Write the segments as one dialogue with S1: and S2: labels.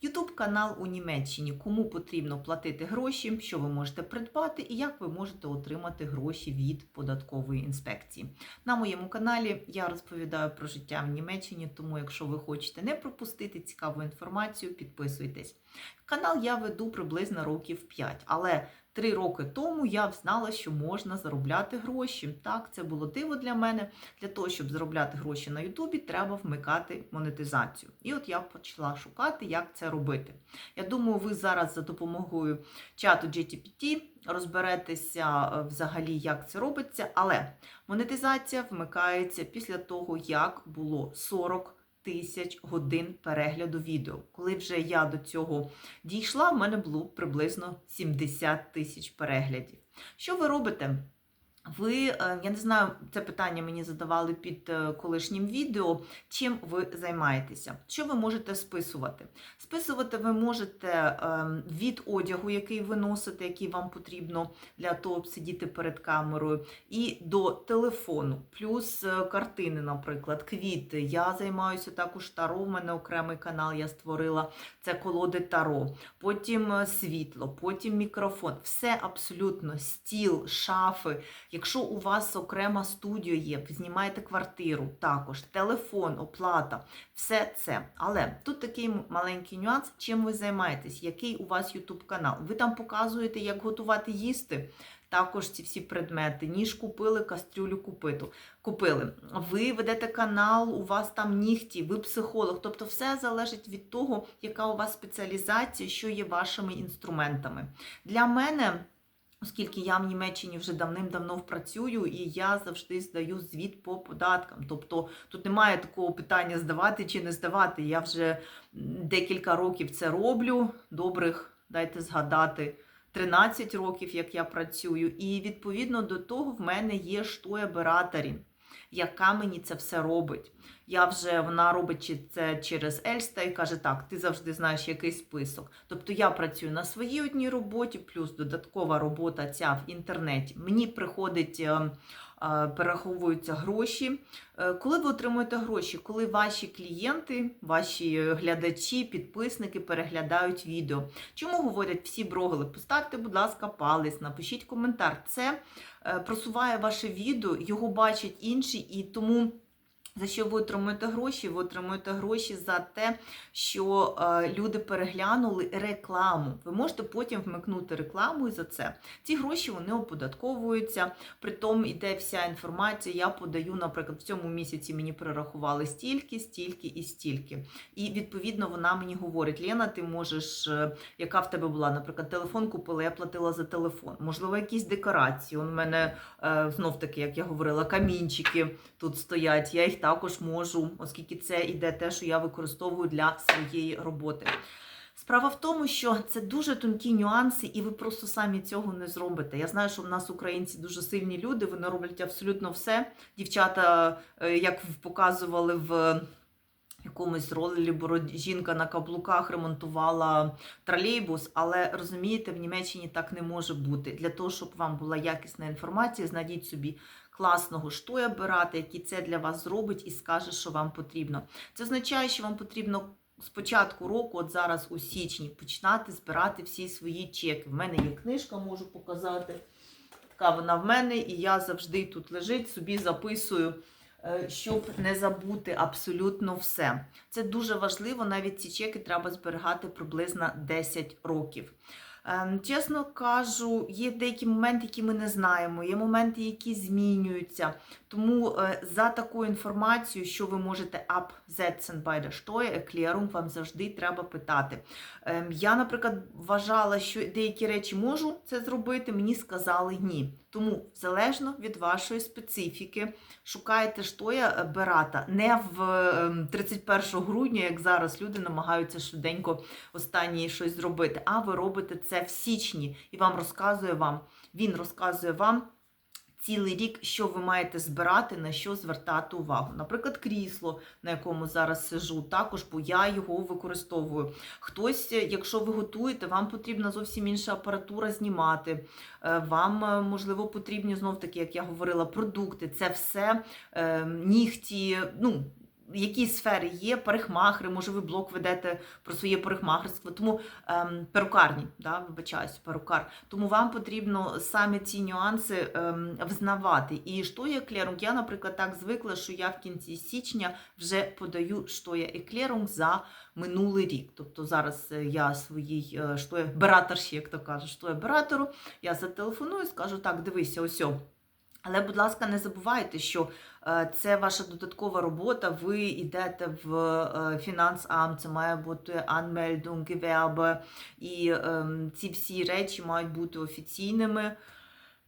S1: Ютуб канал у Німеччині. Кому потрібно платити гроші, що ви можете придбати і як ви можете отримати гроші від податкової інспекції. На моєму каналі я розповідаю про життя в Німеччині, тому якщо ви хочете не пропустити цікаву інформацію, підписуйтесь. Канал я веду приблизно років 5, але Три роки тому я знала, що можна заробляти гроші. Так, це було диво для мене. Для того, щоб заробляти гроші на Ютубі, треба вмикати монетизацію. І от я почала шукати, як це робити. Я думаю, ви зараз за допомогою чату GTPT розберетеся е, взагалі, як це робиться. Але монетизація вмикається після того, як було 40 тисяч годин перегляду відео. Коли вже я до цього дійшла, в мене було приблизно 70 тисяч переглядів. Що ви робите? Ви, е, я не знаю, це питання мені задавали під е, колишнім відео. Чим ви займаєтеся? Що ви можете списувати? Списувати ви можете ем, від одягу, який ви носите, який вам потрібно для того, щоб сидіти перед камерою, і до телефону, плюс е, картини, наприклад, квіти. Я займаюся також таро. У мене окремий канал я створила. Це колоди таро, потім світло, потім мікрофон. Все абсолютно стіл, шафи. Якщо у вас окрема студія є, знімаєте квартиру, також телефон, оплата, все це. Але тут такий маленький нюанс, чим ви займаєтесь, який у вас YouTube канал. Ви там показуєте, як готувати їсти. Також ці всі предмети, ніж купили, кастрюлю купиту, купили. Ви ведете канал, у вас там нігті, ви психолог. Тобто все залежить від того, яка у вас спеціалізація, що є вашими інструментами. Для мене. Оскільки я в Німеччині вже давним-давно працюю, і я завжди здаю звіт по податкам. Тобто тут немає такого питання здавати чи не здавати. Я вже декілька років це роблю. Добрих, дайте згадати, 13 років, як я працюю. І відповідно до того в мене є штоя-бератері, яка мені це все робить. Я вже вона робить це через Ельста і каже, так, ти завжди знаєш який список. Тобто я працюю на своїй одній роботі, плюс додаткова робота ця в інтернеті. Мені приходить. Е, Перераховуються гроші. Е, Коли ви отримуєте гроші, коли ваші клієнти, ваші глядачі, підписники переглядають відео. Чому говорять всі брогли? Поставте, будь ласка, палець, напишіть коментар. Це е, просуває ваше відео, його бачать інші, і тому. За що ви отримуєте гроші? Ви отримуєте гроші за те, що е, люди переглянули рекламу. Ви можете потім вмикнути рекламу і за це. Ці гроші вони оподатковуються. Притом іде вся інформація. Я подаю, наприклад, в цьому місяці мені перерахували стільки, стільки і стільки. І відповідно вона мені говорить: Лена, ти можеш, е, яка в тебе була, наприклад, телефон купила, я платила за телефон. Можливо, якісь декорації. У мене е, знов таки, як я говорила, камінчики тут стоять. Я їх також можу, оскільки це іде те, що я використовую для своєї роботи. Справа в тому, що це дуже тонкі нюанси, і ви просто самі цього не зробите. Я знаю, що в нас українці дуже сильні люди, вони роблять абсолютно все. Дівчата, е, як показували в якомусь ролі, бо жінка на каблуках ремонтувала тролейбус, але розумієте, в Німеччині так не може бути. Для того, щоб вам була якісна інформація, знайдіть собі класного штоя брати, який це для вас зробить і скаже, що вам потрібно. Це означає, що вам потрібно. З початку року, от зараз у січні, починати збирати всі свої чеки. В мене є книжка, можу показати. Така вона в мене, і я завжди тут лежить, собі записую, е, щоб не забути абсолютно все. Це дуже важливо, навіть ці чеки треба зберігати приблизно 10 років. Ем, Чесно кажу, є деякі моменти, які ми не знаємо, є моменти, які змінюються. Тому е, за таку інформацію, що ви можете absetzen bei der Steuererklärung, вам завжди треба питати. Ем, Я, наприклад, вважала, що деякі речі можу це зробити, мені сказали ні. Тому, залежно від вашої специфіки, шукайте штоя берата не в ем, 31 грудня, як зараз люди намагаються швиденько останнє щось зробити, а ви робите це в січні і вам розказує вам, він розказує вам. Цілий рік, що ви маєте збирати, на що звертати увагу. Наприклад, крісло, на якому зараз сижу, також, бо я його використовую. Хтось, якщо ви готуєте, вам потрібна зовсім інша апаратура знімати. Е, Вам, е, можливо, потрібні знов таки, як я говорила, продукти. Це все е, нігті. ну, які сфери є, парикмахери, може ви блог ведете про своє парикмахерство, тому ем, перукарні, да, вибачаюсь, перукар. Тому вам потрібно саме ці нюанси ем, взнавати. І що є еклерунг? Я, наприклад, так звикла, що я в кінці січня вже подаю, що є еклерунг за минулий рік. Тобто зараз е, я своїй е, що є як то кажуть, що є я зателефоную, скажу, так, дивися, ось. Але, будь ласка, не забувайте, що е, це ваша додаткова робота. Ви йдете в е, фінансам, це має бути анмельдунг, gewerbe, і ем, ці всі речі мають бути офіційними.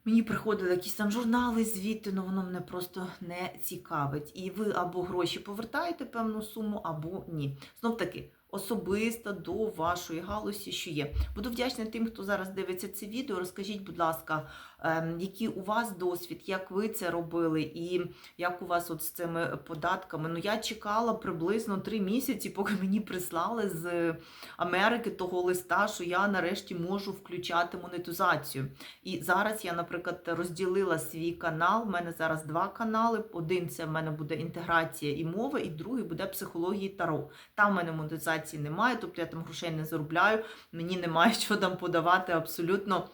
S1: Мені приходили якісь там журнали, звіти, але воно мене просто не цікавить. І ви або гроші повертаєте певну суму, або ні. Знов таки, особисто до вашої галузі, що є. Буду вдячна тим, хто зараз дивиться це відео. Розкажіть, будь ласка, який у вас досвід, як ви це робили, і як у вас от з цими податками. Ну, я чекала приблизно три місяці, поки мені прислали з Америки того листа, що я нарешті можу включати монетизацію. І зараз я, наприклад, розділила свій канал. У мене зараз два канали. Один це в мене буде інтеграція і мова, і другий буде психології таро. Там в мене монетизації немає, тобто я там грошей не заробляю, мені немає що там подавати абсолютно.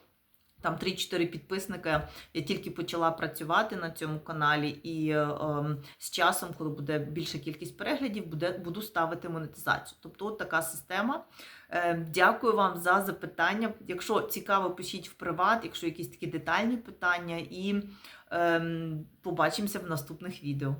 S1: Там 3-4 підписника. Я тільки почала працювати на цьому каналі, і е, ем, з часом, коли буде більша кількість переглядів, буде, буду ставити монетизацію. Тобто, от така система. Е, дякую вам за запитання. Якщо цікаво, пишіть в приват, якщо якісь такі детальні питання, і ем, побачимося в наступних відео.